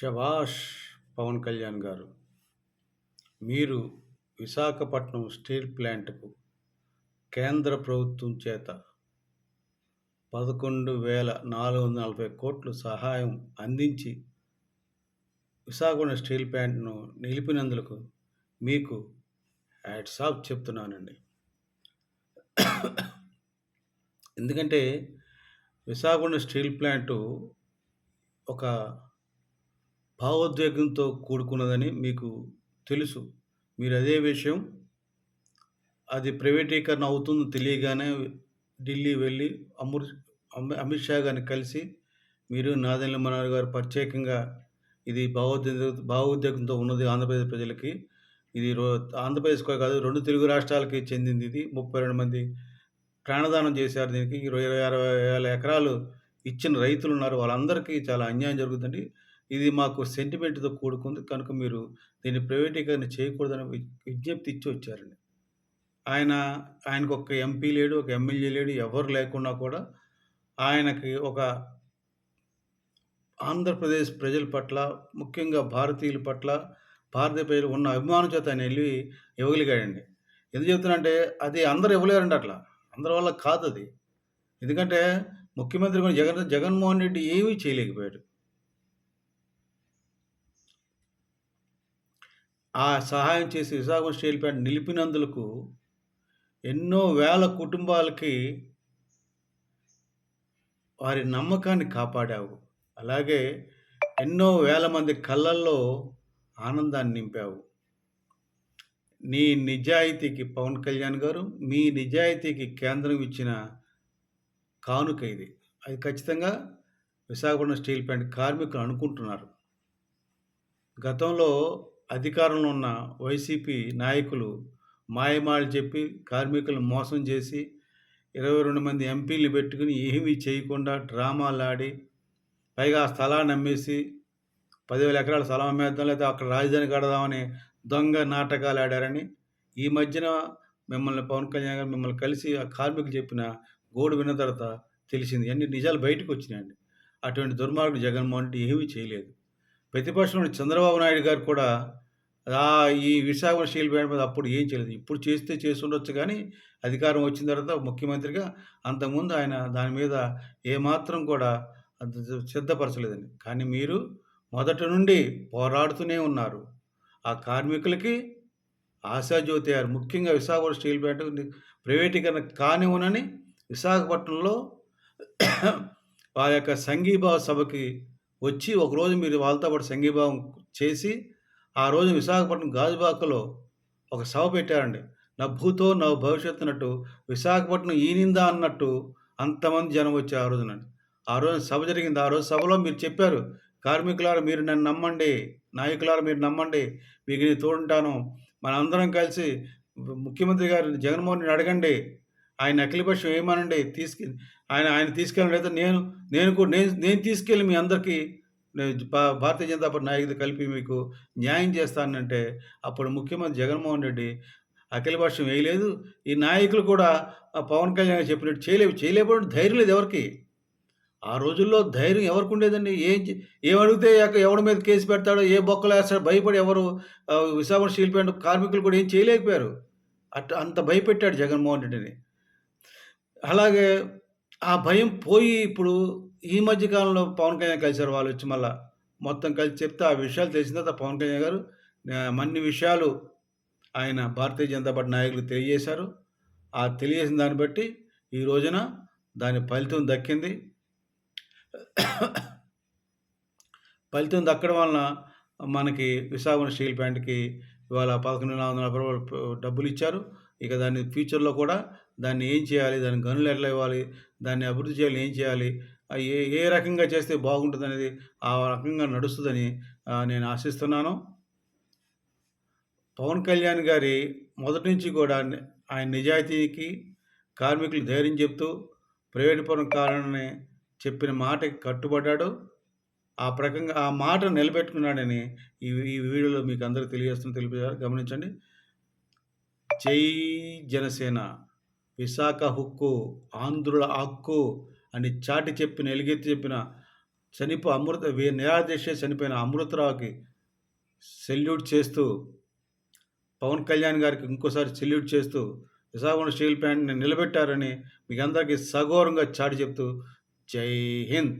శభాష్ పవన్ కళ్యాణ్ గారు మీరు విశాఖపట్నం స్టీల్ ప్లాంట్కు కేంద్ర ప్రభుత్వం చేత పదకొండు వేల నాలుగు వందల నలభై కోట్లు సహాయం అందించి విశాఖపట్నం స్టీల్ ప్లాంట్ను నిలిపినందుకు మీకు హ్యాట్స్ ఆఫ్ చెప్తున్నానండి. ఎందుకంటే విశాఖపట్నం స్టీల్ ప్లాంటు ఒక భావోద్వేగంతో కూడుకున్నదని మీకు తెలుసు. మీరు అదే విషయం అది ప్రైవేటీకరణ అవుతుందో తెలియగానే ఢిల్లీ వెళ్ళి అమృ అమిత్ షా గారిని కలిసి మీరు నాదెండ్ల మనోహర్ గారు ప్రత్యేకంగా ఇది భావోద్వేగ భావోద్వేగంతో ఉన్నది ఆంధ్రప్రదేశ్ ప్రజలకి. ఇది రో ఆంధ్రప్రదేశ్కే కాదు రెండు తెలుగు రాష్ట్రాలకి చెందింది ఇది. ముప్పై రెండు మంది ప్రాణదానం చేశారు దీనికి. ఇరవై ఇరవై అరవై వేల ఎకరాలు ఇచ్చిన రైతులు ఉన్నారు. వాళ్ళందరికీ చాలా అన్యాయం జరుగుతుంది. ఇది మాకు సెంటిమెంట్తో కూడుకుంది. కనుక మీరు దీన్ని ప్రైవేటీకరణ చేయకూడదని విజ్ఞప్తి ఇచ్చి వచ్చారండి. ఆయన ఆయనకు ఒక ఎంపీ లేడు ఒక ఎమ్మెల్యే లేడు ఎవరు లేకున్నా కూడా ఆయనకి ఒక ఆంధ్రప్రదేశ్ ప్రజల పట్ల ముఖ్యంగా భారతీయుల పట్ల భారతీయ ప్రజలు ఉన్న అభిమానం చేత ఆయన వెళ్ళి ఇవ్వగలిగాడండి. ఎందుకు చెప్తున్నానంటే అది అందరు ఇవ్వలేరండి అట్లా. అందరి వల్ల కాదు అది. ఎందుకంటే ముఖ్యమంత్రి జగన్ జగన్మోహన్ రెడ్డి ఏమీ చేయలేకపోయాడు. ఆ సహాయం చేసి విశాఖ స్టీల్ ప్లాంట్ నిలిపినందులకు ఎన్నో వేల కుటుంబాలకి వారి నమ్మకాన్ని కాపాడావు. అలాగే ఎన్నో వేల మంది కళ్ళల్లో ఆనందాన్ని నింపావు. నీ నిజాయితీకి పవన్ కళ్యాణ్ గారు మీ నిజాయితీకి కేంద్రం ఇచ్చిన కానుక ఇది. అది ఖచ్చితంగా విశాఖపట్నం స్టీల్ ప్లాంట్ కార్మికులు అనుకుంటున్నారు. గతంలో అధికారంలో ఉన్న వైసీపీ నాయకులు మాయమాలు చెప్పి కార్మికులను మోసం చేసి ఇరవై రెండు మంది ఎంపీలు పెట్టుకుని ఏమీ చేయకుండా డ్రామాలు ఆడి పైగా ఆ స్థలాన్ని అమ్మేసి పదివేల ఎకరాల స్థలం అమ్మేద్దాం లేదా అక్కడ రాజధాని కడదామని దొంగ నాటకాలు ఆడారని ఈ మధ్యన మిమ్మల్ని పవన్ కళ్యాణ్ గారు మిమ్మల్ని కలిసి ఆ కార్మికులు చెప్పిన గోడు విన్న తర్వాత తెలిసింది. అన్ని నిజాలు బయటకు వచ్చినాయండి. అటువంటి దుర్మార్గుడు జగన్మోహన్ రెడ్డి ఏమీ చేయలేదు. ప్రతిపక్షంలో చంద్రబాబు నాయుడు గారు కూడా ఈ విశాఖ స్టీల్ ప్లాంట్ మీద అప్పుడు ఏం చేయలేదు. ఇప్పుడు చేస్తే చేసి ఉండొచ్చు కానీ అధికారం వచ్చిన తర్వాత ముఖ్యమంత్రిగా అంతకుముందు ఆయన దాని మీద ఏమాత్రం కూడా సిద్ధపరచలేదండి. కానీ మీరు మొదటి నుండి పోరాడుతూనే ఉన్నారు. ఆ కార్మికులకి ఆశాజ్యోతి గారు ముఖ్యంగా విశాఖపట్నం స్టీల్ ప్లాంట్ ప్రైవేటీకరణ కానివ్వనని విశాఖపట్నంలో వారి యొక్క సంఘీభావ సభకి వచ్చి ఒకరోజు మీరు వాళ్ళతో పాటు సంఘీభావం చేసి ఆ రోజు విశాఖపట్నం గాజుబాకలో ఒక సభ పెట్టారండి. నా భూతో నా భవిష్యత్తు అన్నట్టు విశాఖపట్నం ఈనిందా అన్నట్టు అంతమంది జనం వచ్చి ఆ రోజునండి ఆ రోజు సభ జరిగింది. ఆ రోజు సభలో మీరు చెప్పారు కార్మికులారు మీరు నన్ను నమ్మండి. నాయకులారు మీరు నమ్మండి. మీకు నేను తోడుంటాను. మనందరం కలిసి ముఖ్యమంత్రి గారు జగన్మోహన్ రెడ్డి అడగండి. ఆయన అఖిలపక్షం ఏమనండి? తీసుకు ఆయన ఆయన తీసుకెళ్ళి లేదా నేను నేను కూడా నేను నేను తీసుకెళ్ళి మీ అందరికీ భారతీయ జనతా పార్టీ నాయకులు కలిపి మీకు న్యాయం చేస్తానంటే అప్పుడు ముఖ్యమంత్రి జగన్మోహన్ రెడ్డి అఖిలపక్షం వేయలేదు. ఈ నాయకులు కూడా పవన్ కళ్యాణ్ చెప్పినట్టు చేయలేవు. చేయలేకపోవడం ధైర్యం లేదు ఎవరికి. ఆ రోజుల్లో ధైర్యం ఎవరికి ఉండేదండి? ఏం ఏం అడిగితే ఎవరి మీద కేసు పెడతాడో ఏ బొక్కలు వేస్తాడో భయపడి ఎవరు విశాఖపట్నం స్టీల్ ప్లాంట్ కార్మికులు కూడా ఏం చేయలేకపోయారు. అట్ అంత భయపెట్టాడు జగన్మోహన్ రెడ్డిని. అలాగే ఆ భయం పోయి ఇప్పుడు ఈ మధ్య కాలంలో పవన్ కళ్యాణ్ కలిశారు వాళ్ళు వచ్చి మళ్ళా మొత్తం కలిసి చెప్తే ఆ విషయాలు తెలిసిన తర్వాత పవన్ కళ్యాణ్ గారు అన్ని విషయాలు ఆయన భారతీయ జనతా పార్టీ నాయకులు తెలియజేశారు. ఆ తెలియజేసిన దాన్ని బట్టి ఈ రోజున దాని ఫలితం దక్కింది. ఫలితం దక్కడం వలన మనకి విశాఖపట్నం స్టీల్ ప్లాంట్కి ఇవాళ పదకొండు నాలుగు వందల రూపాయలు డబ్బులు ఇచ్చారు. ఇక దాన్ని ఫ్యూచర్లో కూడా దాన్ని ఏం చేయాలి? దాని గనులు ఎట్లా ఇవ్వాలి? దాన్ని అభివృద్ధి చేయాలి ఏం చేయాలి? ఏ ఏ రకంగా చేస్తే బాగుంటుంది అనేది ఆ రకంగా నడుస్తుందని నేను ఆశిస్తున్నాను. పవన్ కళ్యాణ్ గారి మొదటి నుంచి కూడా ఆయన నిజాయితీకి కార్మికులు ధైర్యం చెప్తూ ప్రైవేట్ పరం కారణని చెప్పిన మాటకి కట్టుబడ్డాడు. ఆ ప్రకంగా ఆ మాట నిలబెట్టుకున్నాడని ఈ ఈ వీడియోలో మీకు అందరికీ తెలియజేస్తున్న తెలిపి గమనించండి. జై జనసేన. విశాఖ హుక్కు ఆంధ్రుల హక్కు అని చాటి చెప్పిన ఎలుగెత్తి చెప్పిన చనిపో అమృత వీ చనిపోయిన అమృతరావుకి సెల్యూట్ చేస్తూ పవన్ కళ్యాణ్ గారికి ఇంకోసారి సెల్యూట్ చేస్తూ విశాఖపట్నం స్టీల్ ప్లాంట్ని నిలబెట్టారని మీకు అందరికీ సగౌరవంగా చాటి చెప్తూ జై హింద్.